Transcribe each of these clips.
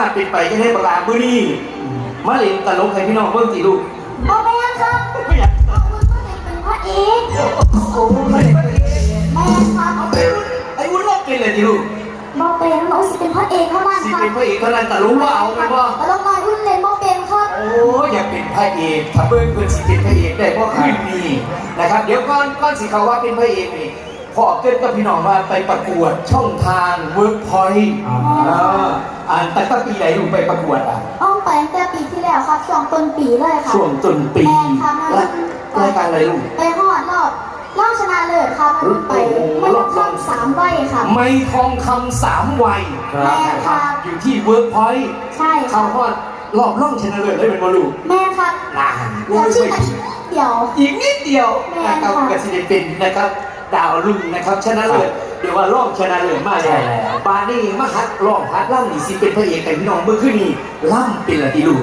พวกเป็นมาเป็นไปจะให้ประกาศมื้อนี้มาเล่นตลกให้พี่น้องเบิ่งสิลูกโมเมนครับไม่อยากน้องอ้วนเป็นพระเอกโอ้ไม่ได้แม่ครับไอ้วุ้นลอกเป็นเลยสิลูกโมเป็นน้องสิเป็นพระเอกเท่านั้นสิครับเป็นพระเอกเท่านั้นแต่รู้ว่าเอาไปว่าแต่ลงน้อยอุ้นเล่นโมเป็นครับโอ้อยากเป็นพระเอกถ้าเบิ่งเพิ่นสิเป็นพระเอกได้เพราะคืนนี้นะครับ เดี๋ยวก่อนก่อนสิเขาว่าเป็นพระเอกนี่ พ่อเกิดกับพี่น้องว่าไปประกวดช่องทางเวิร์กพอยต์อ่านตั้งแต่ปีไหนลูกไปประกวดอะอ้อมไปตั้งแต่ปีที่แล้วครับช่วงต้นปีเลยค่ะช่วงต้นปีแม่ครับและรายการอะไรลูกไปฮอดรอบรอบชนะเลิศครับมันไปโอ้โหไม่ต้องข้ามสามใบครับไม่ทองคำสามวัยครับนะครับอยู่ที่เวิร์กพอยต์ใช่คเขารับฮอดรอบร่องชนะเลิศได้เป็นบอลูกแม่ครับนานเดี๋ยวชื่อกันเดี๋ยวอีกนิดเดียวแม่นะครับค่ะกสิเดเป็นนะครับ ดาวรุ่งนะครับชนะเลิศเดี๋ยวว่าร่องชนะเลิศมาแล้วบานี่มาฮัดร่องฮัดล่ำนี่สิเป็นพระเอกแต่พี่น้องเมื่อคืนนี้ล่ำเป็นละทีลูก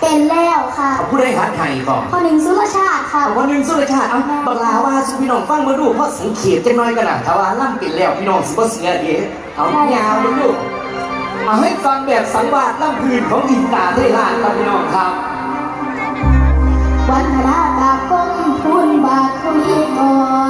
เป็นแล้วค่ะเอาผู้ได้ฮัดไห้ก่อนพอหนึ่งสุรชาติครับเอาวันหนึ่งสุรชาติเอาบักลาว่าสุพี่น้องฟังมาดูเพราะสังเขตจังน้อยกันนะถ้าว่าล่ำเป็นแล้วพี่น้องสิบ่เสียเดีเอายาวเลยลูกเอาให้ฟังแบบสังวาสล่ำพื้นของอินตาเทลานครับพี่น้องครับวันธนากาก้มทุนบาทคุยก่อน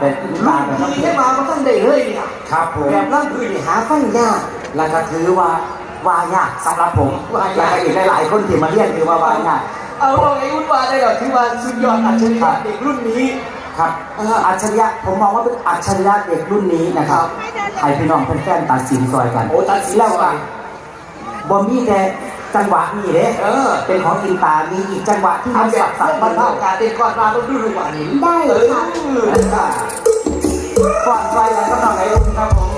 พื้นสังวาสแบบอินรุ่ตานแบบนี้ให้มาก็ต้องได้เลยเนี่ยครับผมแบบล่ำพื้นนี่หาฟังยากแล้วก็ถือว่าว่ายากสำหรับผมว่าแล้ยากวก็อีกหลายๆคนที่มาเรียนถือว่าว่ายากเอาเราไอ้วุ่นวายได้หรอที่ว่าสุดยอดอัจฉริยะเด็กรุ่นนี้ครับเอออัจฉริยะผมมองว่าเป็นอัจฉริยะเด็กรุ่นนี้นะครับให้พี่น้องแฟนๆตัดสินซอยกันโอ้ตัดสินแล้วอะบ่มีแต่ จังหวะนี่เด้เออ เป็นของอินตามีอีกจังหวะที่ทำมันแบสับบสัสับบมัมันนเท่าเท่ากักันนเด็กก่อนมาต้องดูดูกว่านี้ได้เออค่ะค่ะ ก่อนซอยกันก็ต้องไหนลงครับผม